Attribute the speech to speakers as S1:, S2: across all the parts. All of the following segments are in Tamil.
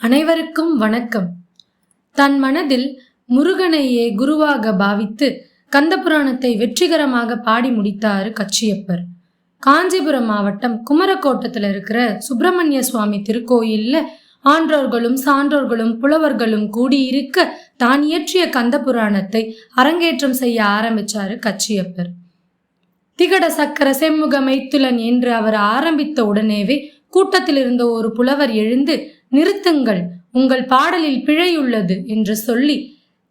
S1: அனைவருக்கும் வணக்கம். தன் மனதில் முருகனையே குருவாக பாவித்து கந்தபுராணத்தை வெற்றிகரமாக பாடி முடித்தார் கச்சியப்பர். காஞ்சிபுரம் மாவட்டம் குமரக்கோட்டத்தில் இருக்கிற சுப்பிரமணிய சுவாமி திருக்கோயில்ல ஆன்றோர்களும் சான்றோர்களும் புலவர்களும் கூடியிருக்க தான் இயற்றிய கந்த புராணத்தை அரங்கேற்றம் செய்ய ஆரம்பிச்சாரு கச்சியப்பர். திகட சக்கர செம்முக மைத்துலன் என்று அவர் ஆரம்பித்த உடனேவே கூட்டத்தில் இருந்த ஒரு புலவர் எழுந்து நிறுத்துங்கள் உங்கள் பாடலில் பிழையுள்ளது என்று சொல்லி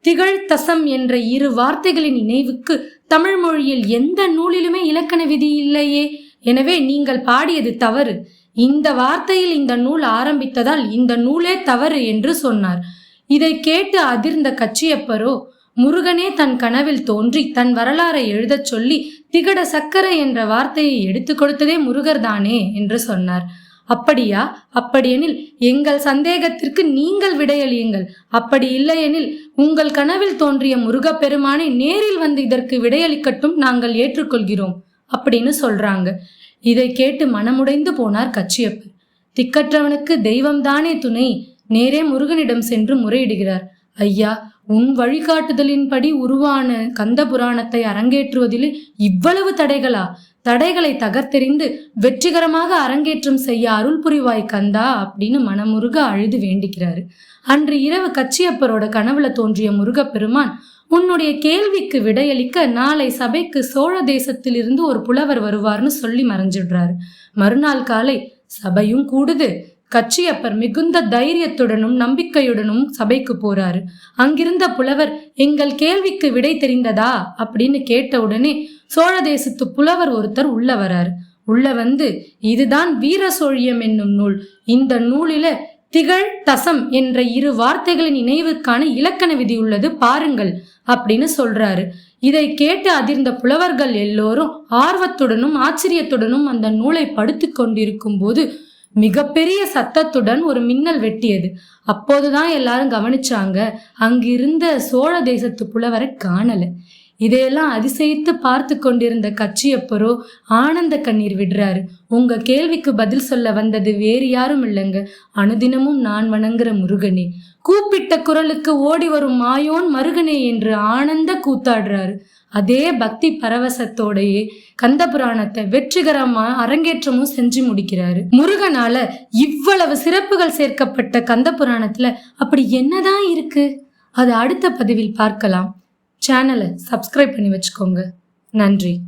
S1: திகழ் தசம் என்ற இரு வார்த்தைகளின் நினைவுக்கு தமிழ் மொழியில் எந்த நூலிலுமே இலக்கண விதி இல்லையே. எனவே நீங்கள் பாடியது தவறு. இந்த வார்த்தையில் இந்த நூல் ஆரம்பித்ததால் இந்த நூலே தவறு என்று சொன்னார். இதை கேட்டு அதிர்ந்த கச்சியப்பரோ முருகனே தன் கனவில் தோன்றி தன் வரலாறை எழுதச் சொல்லி திகட சக்கரை என்ற வார்த்தையை எடுத்து கொடுத்ததே முருகர் தானே என்று சொன்னார். அப்படியா? அப்படியெனில் எங்கள் சந்தேகத்திற்கு நீங்கள் விடையளியுங்கள். அப்படி இல்லையெனில் உங்கள் கனவில் தோன்றிய முருகப்பெருமானை நேரில் வந்து இதற்கு விடையளிக்கட்டும் நாங்கள் ஏற்றுக்கொள்கிறோம் அப்படின்னு சொல்றாங்க. இதை கேட்டு மனமுடைந்து போனார் கச்சியப்பர் திக்கற்றவனுக்கு தெய்வம்தானே துணை? நேரே முருகனிடம் சென்று முறையிடுகிறார். ஐயா உன் வழிகாட்டுதலின்படி உருவான கந்த புராணத்தை அரங்கேற்றுவதில் இவ்வளவு தடைகளா? தடைகளை தகர்த்தெறிந்து வெற்றிகரமாக அரங்கேற்றம் செய்ய அருள் புரிவாய் கந்தா அப்படின்னு மனமுருக அழுது வேண்டிக்கிறாரு. அன்று இரவு கச்சியப்பரோட கனவுல தோன்றிய முருகப்பெருமான் உன்னுடைய கேள்விக்கு விடையளிக்க நாளை சபைக்கு சோழ தேசத்தில் இருந்து ஒரு புலவர் வருவார்னு சொல்லி மறைஞ்சிடுறாரு. மறுநாள் காலை சபையும் கூடுது. கச்சியப்பர் மிகுந்த தைரியத்துடனும் நம்பிக்கையுடனும் சபைக்கு போறாரு. அங்கிருந்த புலவர் எங்கள் கேள்விக்கு விடை தெரிந்ததா? அப்படின்னு கேட்ட உடனே சோழ தேசத்து புலவர் ஒருத்தர் உள்ள வராரு. உள்ள வந்து இதுதான் வீர சோழியம் என்னும் நூல். இந்த நூலில திகழ் தசம் என்ற இரு வார்த்தைகளின் நினைவுக்கான இலக்கண விதி உள்ளது பாருங்கள் அப்படின்னு சொல்றாரு. இதை கேட்டு அதிர்ந்த புலவர்கள் எல்லோரும் ஆர்வத்துடனும் ஆச்சரியத்துடனும் அந்த நூலை படுத்து கொண்டிருக்கும் போது மிகப்பெரிய சத்தத்துடன் ஒரு மின்னல் வெட்டியது. அப்போதுதான் எல்லாரும் கவனிச்சாங்க அங்கிருந்த சோழ தேசத்து புலவரை காணல. இதையெல்லாம் அதிசயித்து பார்த்து கொண்டிருந்த கச்சியப்பரோ ஆனந்த கண்ணீர் விடுறாரு. உங்க கேள்விக்கு பதில் சொல்ல வந்தது வேறு யாரும் இல்லைங்க. அனுதினமும் நான் வணங்குற முருகனே. கூப்பிட்ட குரலுக்கு ஓடி வரும் மாயோன் மருகனே என்று ஆனந்த கூத்தாடுறாரு. அதே பக்தி பரவசத்தோடையே கந்த புராணத்தை வெற்றிகரமா அரங்கேற்றமும் செஞ்சு முடிக்கிறாரு. முருகனால இவ்வளவு சிறப்புகள் சேர்க்கப்பட்ட கந்த புராணத்துல அப்படி என்னதான் இருக்கு? அது அடுத்த பதிவில் பார்க்கலாம். சேனலை சப்ஸ்கிரைப் பண்ணி வச்சுக்கோங்க. நன்றி.